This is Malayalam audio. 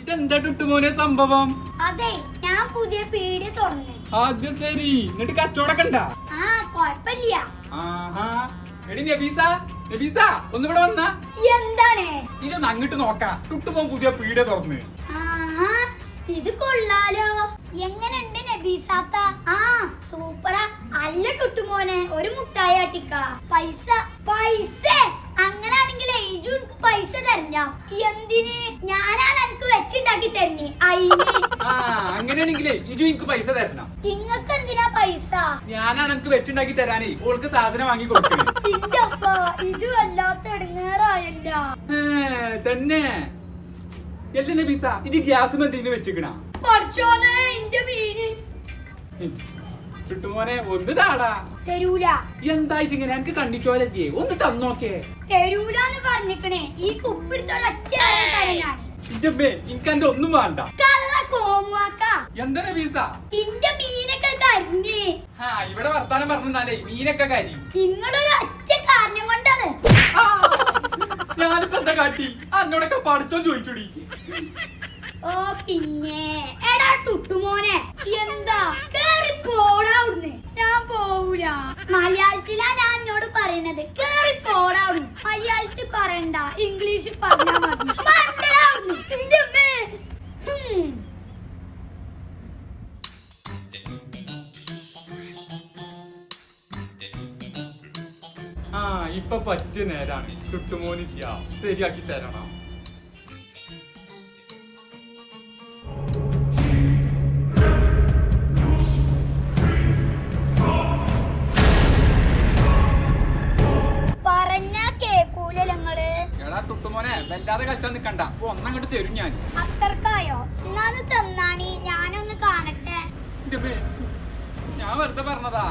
ഇതെന്താ ടുട്ടുമോനെ സംഭവം? അതെ ഞാൻ പുതിയ പീടിയ തുറന്നു. അത് ശരി. എന്നിട്ട് കച്ചവടം ഉണ്ടാ? ആ കൊഴപ്പില്ല. ആഹാ. എടി നബീസ നബീസ ഒന്നിവിടെ വന്നാ? എന്താണ്? ഇതൊന്ന് അങ്ങോട്ട് നോക്കാ. ടുട്ടുമോൻ പുതിയ പീടിയ തുറന്ന്. ആഹാ ഇത് കൊള്ളാലോ. എങ്ങനെയുണ്ട് നബീസാത്ത? ആ സൂപ്പറാ. അല്ല ടുട്ടുമോനെ ഒരു മുട്ടായി ആട്ടിക്ക. പൈസ പൈസ. അങ്ങനാണെങ്കിലേ എന്തിന് ഞാനാണ് എനിക്ക് വെച്ചുണ്ടാക്കി തരുന്നേ? അയിന്. ആ അങ്ങനെയാണെങ്കിലേ ഇജു എനിക്ക് പൈസ തരണം. എന്തിനാ പൈസ? ഞാനാണ് എനിക്ക് വെച്ചുണ്ടാക്കി തരാനേ ഓൾക്ക് സാധനം വാങ്ങി കൊടുക്കണേ ഇന്റെ അപ്പ ഇത് വല്ലാത്ത തന്നെ. എല്ലാം നബീസ ഇത് ഗ്യാസ് എന്തെങ്കിലും വെച്ചിക്കണാ? പഠിച്ചോനെ ഇന്റെ മീന്. ചുട്ടുമോനെ ഒന്ന് താടാ. തരൂല. എന്തായിട്ട് ഇങ്ങനെ? എനിക്ക് കണ്ണിച്ചോലല്ലേ ഒന്ന് തന്നോക്കേ. തരൂലെന്ന് പറഞ്ഞിക്കണേ ഈ കുപ്പിടുത്തോടെ ഒന്നും വേണ്ട. എന്താ നബീസ ഇന്റെ മീനൊക്കെ കരിഞ്ഞേ. ആ ഇവിടെ വർത്താനം പറഞ്ഞാലേ മീനൊക്കെ കാര്യം നിങ്ങളൊരു അച്ഛ കാരണം കൊണ്ടാണ്. ഞാനിപ്പോ എന്താ കാട്ടി? അന്നോടൊക്കെ പഠിച്ചോ ചോദിച്ചുടി. ഓ പിന്നെ. എടാ ടുട്ടുമോനെ എന്താ? കേറി പോടാ അവിടുന്ന്. ഞാൻ പോവൂല. മലയാളത്തിലാ ഞാൻ എന്നോട് പറയണത്. കേറി പോടാ അവിടുന്ന്. ആ ഇപ്പൊ പറ്റിയ നേരാണ്. ചുട്ടുമോനിക്കുക ശരിയാക്കി തരണം. പറഞ്ഞാ കേക്കൂല ഞങ്ങൾ. എടാ തുട്ടുമോനെ വല്ലാതെ കളിച്ചാൽ നിക്കണ്ട. അപ്പൊ ഒന്നങ്ങോട്ട് തരും ഞാൻ അത്രക്കായോ? എന്നാന്ന് തന്നാണി ഞാനൊന്ന് കാണട്ടെ. ഞാൻ വെറുതെ പറഞ്ഞതാ!